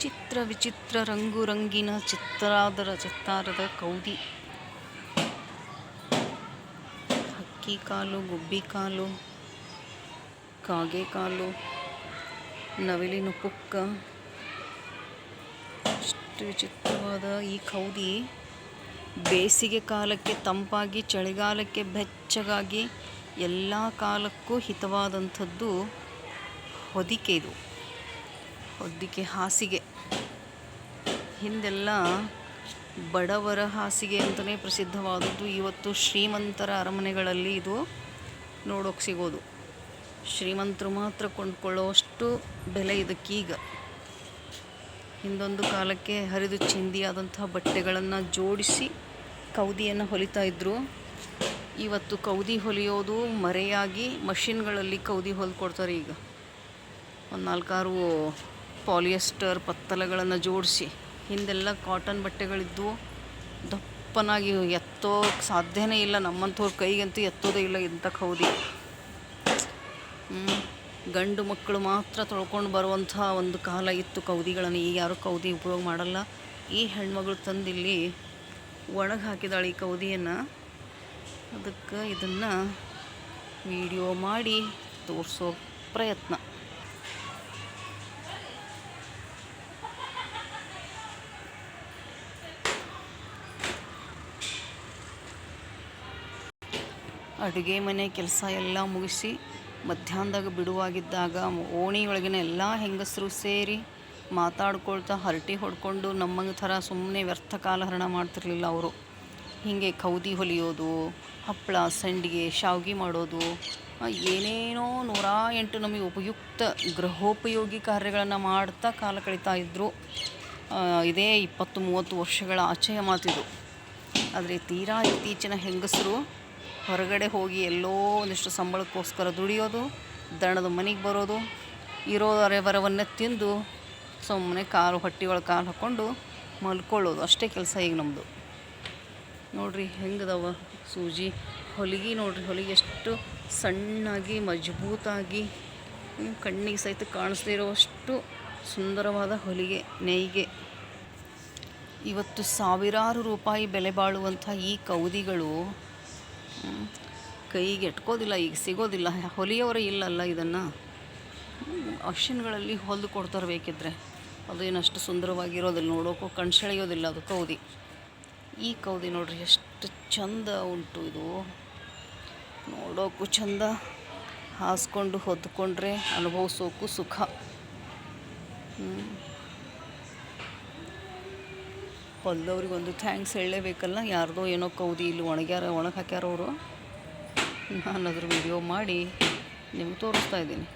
ಚಿತ್ರ ವಿಚಿತ್ರ ರಂಗು ರಂಗಿನ ಚಿತ್ತಾದರ ಚಿತ್ತಾರದ ಕೌದಿ. ಹಕ್ಕಿ ಕಾಲು, ಗುಬ್ಬಿ ಕಾಲು, ಕಾಗೆ ಕಾಲು ನವಿಲಿನ ಪುಕ್ಕ ಅಷ್ಟು ವಿಚಿತ್ರವಾದ ಈ ಕೌದಿ ಬೇಸಿಗೆ ಕಾಲಕ್ಕೆ ತಂಪಾಗಿ, ಚಳಿಗಾಲಕ್ಕೆ ಬೆಚ್ಚಗಾಗಿ ಎಲ್ಲ ಕಾಲಕ್ಕೂ ಹಿತವಾದಂಥದ್ದು ಹೊದಿಕೆ ಇದು. ಹೊದಿಕೆ ಹಾಸಿಗೆ. ಹಿಂದೆಲ್ಲ ಬಡವರ ಹಾಸಿಗೆ ಅಂತಲೇ ಪ್ರಸಿದ್ಧವಾದದ್ದು. ಇವತ್ತು ಶ್ರೀಮಂತರ ಅರಮನೆಗಳಲ್ಲಿ ಇದು ನೋಡೋಕೆ ಸಿಗೋದು. ಶ್ರೀಮಂತರು ಮಾತ್ರ ಕೊಂಡ್ಕೊಳ್ಳೋಷ್ಟು ಬೆಲೆ ಇದಕ್ಕೀಗ. ಹಿಂದೊಂದು ಕಾಲಕ್ಕೆ ಹರಿದು ಚಿಂದಿಯಾದಂತಹ ಬಟ್ಟೆಗಳನ್ನು ಜೋಡಿಸಿ ಕೌದಿಯನ್ನು ಹೊಲಿತಾ ಇದ್ದರು ಇವತ್ತು ಕೌದಿ ಹೊಲಿಯೋದು ಮರೆಯಾಗಿ ಮಷಿನ್ಗಳಲ್ಲಿ ಕೌದಿ ಹೊಲ್ಕೊಡ್ತಾರೆ ಈಗ. ಒಂದು ನಾಲ್ಕಾರು ಪಾಲಿಯೆಸ್ಟರ್ ಪತ್ತಲಗಳನ್ನು ಜೋಡಿಸಿ, ಹಿಂದೆಲ್ಲ ಕಾಟನ್ ಬಟ್ಟೆಗಳಿದ್ದವು ದಪ್ಪನಾಗಿ ಎತ್ತೋಕ್ಕೆ ಸಾಧ್ಯನೇ ಇಲ್ಲ. ನಮ್ಮಂಥವ್ರ ಕೈಗಂತೂ ಎತ್ತೋದೇ ಇಲ್ಲ ಇಂಥ ಕೌದಿ. ಗಂಡು ಮಕ್ಕಳು ಮಾತ್ರ ತೊಳ್ಕೊಂಡು ಬರುವಂಥ ಒಂದು ಕಾಲ ಇತ್ತು ಕೌದಿಗಳನ್ನು. ಈಗ ಯಾರೂ ಕೌದಿ ಉಪಯೋಗ ಮಾಡಲ್ಲ. ಈ ಹೆಣ್ಮಗಳು ತಂದಿಲ್ಲಿ ಒಣಗಿ ಹಾಕಿದಾಳೆ ಈ ಕೌದಿಯನ್ನು. ಅದಕ್ಕೆ ಇದನ್ನು ವಿಡಿಯೋ ಮಾಡಿ ತೋರಿಸೋ ಪ್ರಯತ್ನ. ಅಡುಗೆ ಮನೆ ಕೆಲಸ ಎಲ್ಲ ಮುಗಿಸಿ ಮಧ್ಯಾಹ್ನದಾಗ ಬಿಡುವಾಗಿದ್ದಾಗ ಓಣಿಯೊಳಗಿನ ಎಲ್ಲ ಹೆಂಗಸರು ಸೇರಿ ಮಾತಾಡ್ಕೊಳ್ತಾ ಹರಟಿ ಹೊಡ್ಕೊಂಡು ನಮ್ಮಂಗೆ ಥರ ಸುಮ್ಮನೆ ವ್ಯರ್ಥ ಕಾಲಹರಣ ಮಾಡ್ತಿರ್ಲಿಲ್ಲ ಅವರು. ಹೀಗೆ ಕೌದಿ ಹೊಲಿಯೋದು ಹಪ್ಪಳ ಸಂಡಿಗೆ, ಶಾವ್ಗೆ ಮಾಡೋದು ಏನೇನೋ ನೂರ ಎಂಟು ನಮಗೆ ಉಪಯುಕ್ತ ಗೃಹೋಪಯೋಗಿ ಕಾರ್ಯಗಳನ್ನು ಮಾಡ್ತಾ ಕಾಲ ಕಳೀತಾ ಇದ್ದರು ಇದೇ ಇಪ್ಪತ್ತು ಮೂವತ್ತು ವರ್ಷಗಳ ಆಚೆಯ ಮಾತಿದು. ಆದರೆ ತೀರಾ ಇತ್ತೀಚಿನ ಹೆಂಗಸರು ಹೊರಗಡೆ ಹೋಗಿ ಎಲ್ಲೋ ಒಂದಿಷ್ಟು ಸಂಬಳಕ್ಕೋಸ್ಕರ ದುಡಿಯೋದು, ದಣದ ಮನೆಗೆ ಬರೋದು ಇರೋ ಅರೆಬರವನ್ನೇ ತಿಂದು ಸುಮ್ಮನೆ ಕಾಲು ಹೊಟ್ಟೆ ಒಳಗೆ ಕಾಲು ಹಾಕ್ಕೊಂಡು ಮಲ್ಕೊಳ್ಳೋದು. ಅಷ್ಟೇ ಕೆಲಸ ಈಗ ನಮ್ಮದು ನೋಡಿರಿ ಹೆಂಗದವ ಸೂಜಿ. ಹೊಲಿಗೆ ನೋಡಿರಿ, ಹೊಲಿಗೆ ಎಷ್ಟು ಸಣ್ಣಾಗಿ, ಮಜಬೂತಾಗಿ ಕಣ್ಣಿಗೆ ಸಹಿತ ಕಾಣಿಸ್ದೇ ಇರೋವಷ್ಟು ಸುಂದರವಾದ ಹೊಲಿಗೆ, ನೇಯ್ಗೆ. ಇವತ್ತು ಸಾವಿರಾರು ರೂಪಾಯಿ ಬೆಲೆ ಬಾಳುವಂಥ ಈ ಕೌದಿಗಳು ಕೈಗೆ ಎಟ್ಕೋದಿಲ್ಲ, ಈಗ ಸಿಗೋದಿಲ್ಲ. ಹೊಲಿಯೋರೇ ಇಲ್ಲಲ್ಲ ಇದನ್ನು. ಆಪ್ಷನ್ಗಳಲ್ಲಿ ಹೊಲಿದು ಕೊಡ್ತಾರೆ ಬೇಕಿದ್ರೆ. ಏನಷ್ಟು ಸುಂದರವಾಗಿರೋದಿಲ್ಲ. ನೋಡೋಕ್ಕೂ ಕಣ್ಸೆಳೆಯೋದಿಲ್ಲ ಅದು ಕೌದಿ. ಈ ಕೌದಿ ನೋಡ್ರಿ ಎಷ್ಟು ಚಂದ ಉಂಟು ಇದು. ನೋಡೋಕ್ಕೂ ಚಂದ. ಹಾಸ್ಕೊಂಡು ಹೊದ್ಕೊಂಡ್ರೆ ಅನುಭವಿಸೋಕ್ಕೂ ಸುಖ. ಹೊಲ್ದವ್ರಿಗೆ ಒಂದು ಥ್ಯಾಂಕ್ಸ್ ಹೇಳಲೇಬೇಕಲ್ಲ? ಯಾರ್ದೋ ಏನೋ ಕೌದಿ ಇಲ್ಲಿ ಒಣಗ್ಯಾರ ಒಣಗಿ ಹಾಕ್ಯಾರ ಅವರು. ನಾನು ಅದ್ರ ವಿಡಿಯೋ ಮಾಡಿ ನಿಮ್ಗೆ ತೋರಿಸ್ತಾ ಇದ್ದೀನಿ.